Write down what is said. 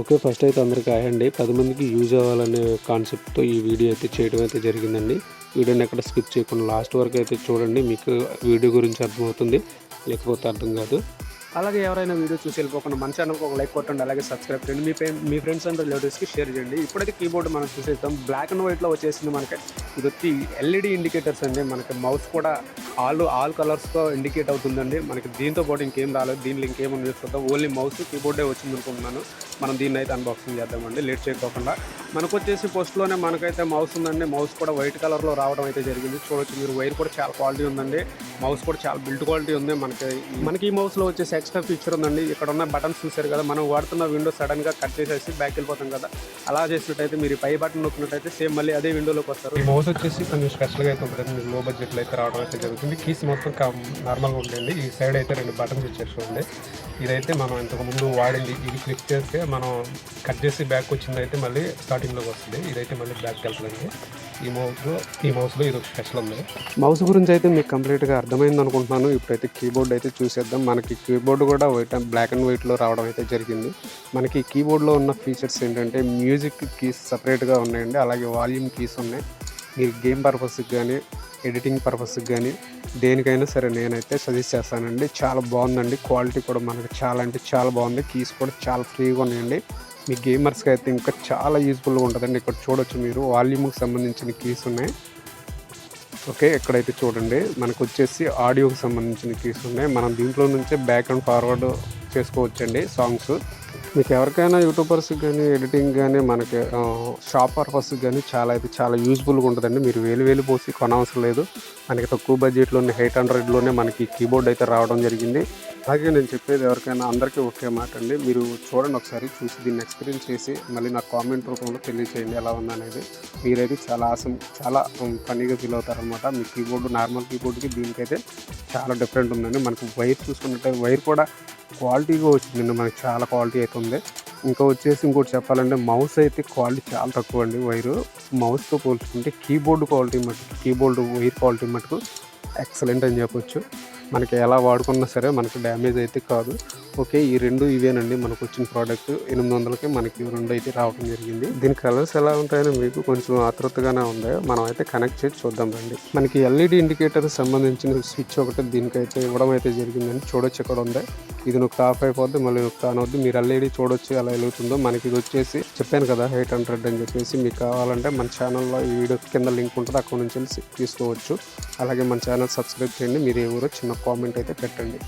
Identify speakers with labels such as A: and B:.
A: Okay first అయితే అందరికీ hi అండి. పది మందికి యూజ్ అవ్వాలనే కాన్సెప్ట్తో ఈ వీడియో అయితే చేయడం అయితే జరిగిందండి. వీడియోని ఎక్కడ స్కిప్ చేయకుండా లాస్ట్ వరకు అయితే చూడండి. మీకు వీడియో గురించి అర్థమవుతుంది. లేకపోతే అర్థం కాదు. అలాగే ఎవరైనా వీడియో చూసి వెళ్ళిపోకుండా మన ఛానల్కి ఒక లైక్ కొట్టండి అలాగే సబ్స్క్రైబ్ చేయండి. మీ ఫ్రెండ్ మీ ఫ్రెండ్స్ అండ్ రిలేటివ్స్కి షేర్ చేయండి. ఇప్పుడైతే కీబోర్డ్ మనం చూసేద్దాం. బ్లాక్ అండ్ వైట్లో వచ్చేసింది మనకి. ఇది వచ్చి ఎల్ఈడి ఇండికేటర్స్ అండి. మనకి మౌస్ కూడా ఆల్ ఆల్ కలర్స్తో ఇండికేట్ అవుతుందండి. మనకి దీంతో పాటు ఇంకేం రాలేదు. దీనిలో ఇంకేమో యూస్ ఓన్లీ మౌస్ కీబోర్డే వచ్చింది అనుకుంటున్నాను మనం దీన్ని అయితే అన్బాక్సింగ్ చేద్దామండి. లేట్ చేయకోకుండా. మనకు వచ్చేసి పోస్ట్లోనే మనకైతే మౌస్ ఉందండి. మౌస్ కూడా వైట్ కలర్లో రావడం అయితే జరిగింది. చూడొచ్చు మీరు. వైర్ కూడా చాలా క్వాలిటీ ఉందండి. మౌస్ కూడా చాలా బిల్డ్ క్వాలిటీ ఉంది. మనకి మనకి ఈ మౌస్లో వచ్చేసి ఎక్స్ట్రా ఫీచర్ ఉందండి. ఇక్కడ ఉన్న బటన్స్ చూసారు కదా మనం వాడుతున్న విండో సడన్గా కట్ చేసేసి బ్యాక్ వెళ్ళిపోతాం కదా. అలా చేసినట్టయితే మీరు పై బటన్ నొక్కినట్టయితే సేమ్ మళ్ళీ అదే విండోలోకి వస్తారు. ఈ మౌస్ వచ్చేసి కొంచెం స్పెషల్గా అయితే ఉంటుంది. లో బడ్జెట్లో అయితే రావడం అయితే జరుగుతుంది. కీస్ మొత్తం నార్మల్గా ఉంటుంది ఈ సైడ్ అయితే రెండు బటన్స్ ఇచ్చారు ఉంది ఇదైతే మనం ఇంతకు ముందు వాడింది. ఇది క్లిక్ చేస్తే మనం కట్ చేసి బ్యాక్ వచ్చిందైతే మళ్ళీ స్టార్టింగ్లోకి వస్తుంది. ఇదైతే మళ్ళీ బ్యాక్ వెళ్తుందండి ఈ మౌస్లో ఈ మౌస్లో ఇది ఒక స్పెషల్ ఉంది. మౌస్ గురించి అయితే మీకు కంప్లీట్గా అర్థమైంది అనుకుంటున్నాను. ఇప్పుడైతే కీబోర్డ్ అయితే చూసేద్దాం. మనకి కీబోర్డ్ కూడా వైట్ బ్లాక్ అండ్ వైట్లో రావడం అయితే జరిగింది. మనకి కీబోర్డ్లో ఉన్న ఫీచర్స్ ఏంటంటే మ్యూజిక్ కీస్ సపరేట్గా ఉన్నాయండి. అలాగే వాల్యూమ్ కీస్ ఉన్నాయి. మీరు గేమ్ పర్పస్కి కానీ ఎడిటింగ్ పర్పస్కి కానీ దేనికైనా సరే నేనైతే సజెస్ట్ చేస్తానండి. చాలా బాగుందండి. క్వాలిటీ కూడా మనకి చాలా అంటే చాలా బాగుంది. కీస్ కూడా చాలా ఫ్రీగా ఉన్నాయండి. మీ గేమర్స్కి అయితే ఇంకా చాలా యూజ్ఫుల్గా ఉంటుందండి. ఇక్కడ చూడొచ్చు మీరు. వాల్యూమ్కి సంబంధించిన కీస్ ఉన్నాయి. ఓకే ఎక్కడైతే చూడండి. మనకు వచ్చేసి ఆడియోకి సంబంధించిన కీస్ ఉన్నాయి. మనం దీంట్లో నుంచే బ్యాక్ అండ్ ఫార్వర్డ్ చేసుకోవచ్చండి సాంగ్స్ మీకు ఎవరికైనా యూట్యూబర్స్కి కానీ ఎడిటింగ్ కానీ మనకి షాప్ పర్పస్కి కానీ చాలా అయితే చాలా యూజ్ఫుల్గా ఉంటుందండి. మీరు వేలు వేలు పోసి కొనవసరం లేదు. మనకి తక్కువ బడ్జెట్లోనే ఎయిట్ హండ్రెడ్లోనే మనకి కీబోర్డ్ అయితే రావడం జరిగింది. అలాగే నేను చెప్పేది ఎవరికైనా అందరికీ ఒకే మాట అండి. మీరు చూడండి ఒకసారి చూసి దీన్ని ఎక్స్పీరియన్స్ చేసి మళ్ళీ నాకు కామెంట్ రూపంలో తెలియచేయండి ఎలా ఉందనేది. మీరైతే చాలా ఆసం చాలా ఫనీగా ఫీల్ అవుతారనమాట మీ కీబోర్డు నార్మల్ కీబోర్డ్కి దీనికైతే చాలా డిఫరెంట్ ఉందండి. మనకు వైర్ చూసుకున్నట్టే వైర్ కూడా క్వాలిటీగా వచ్చిందండి. మనకి చాలా క్వాలిటీ అయితే ఉంది. ఇంకా వచ్చేసి ఇంకోటి చెప్పాలంటే మౌస్ అయితే క్వాలిటీ చాలా తక్కువ అండి వైరు మౌస్తో పోల్చుకుంటే కీబోర్డ్ క్వాలిటీ మటుకు కీబోర్డ్ వైర్ క్వాలిటీ మటుకు ఎక్సలెంట్ అని చెప్పొచ్చు. మనకి ఎలా వాడుకున్నా సరే మనకి డ్యామేజ్ అయితే కాదు. ఓకే ఈ రెండు ఇవేనండి. మనకు వచ్చిన ప్రోడక్ట్ ఎనిమిది వందలకి మనకి రెండు అయితే రావడం జరిగింది. దీని కలర్స్ ఎలా ఉంటాయని మీకు కొంచెం ఆతృతగానే ఉంది? మనం అయితే కనెక్ట్ చేసి చూద్దాం రండి. మనకి ఎల్ఈడి ఇండికేటర్ సంబంధించిన స్విచ్ ఒకటి దీనికైతే ఇవ్వడం అయితే జరిగిందండి. చూడొచ్చు ఇక్కడ ఉంది ఇది నువ్వు ఆఫ్ అయిపోద్ది మళ్ళీ నొక్కి ఆన్ అవుద్ది. మీరు ఎల్ఈడి చూడొచ్చు ఎలా వెలుగుతుందో. మనకి ఇది వచ్చేసి చెప్పాను కదా ఎయిట్ హండ్రెడ్ అని చెప్పేసి. మీకు కావాలంటే మన ఛానల్లో ఈ వీడియో కింద లింక్ ఉంటుంది అక్కడ నుంచి వెళ్ళి తీసుకోవచ్చు. అలాగే మన ఛానల్ సబ్స్క్రైబ్ చేయండి. మీరు ఏ ఊరో చిన్న కామెంట్ అయితే పెట్టండి.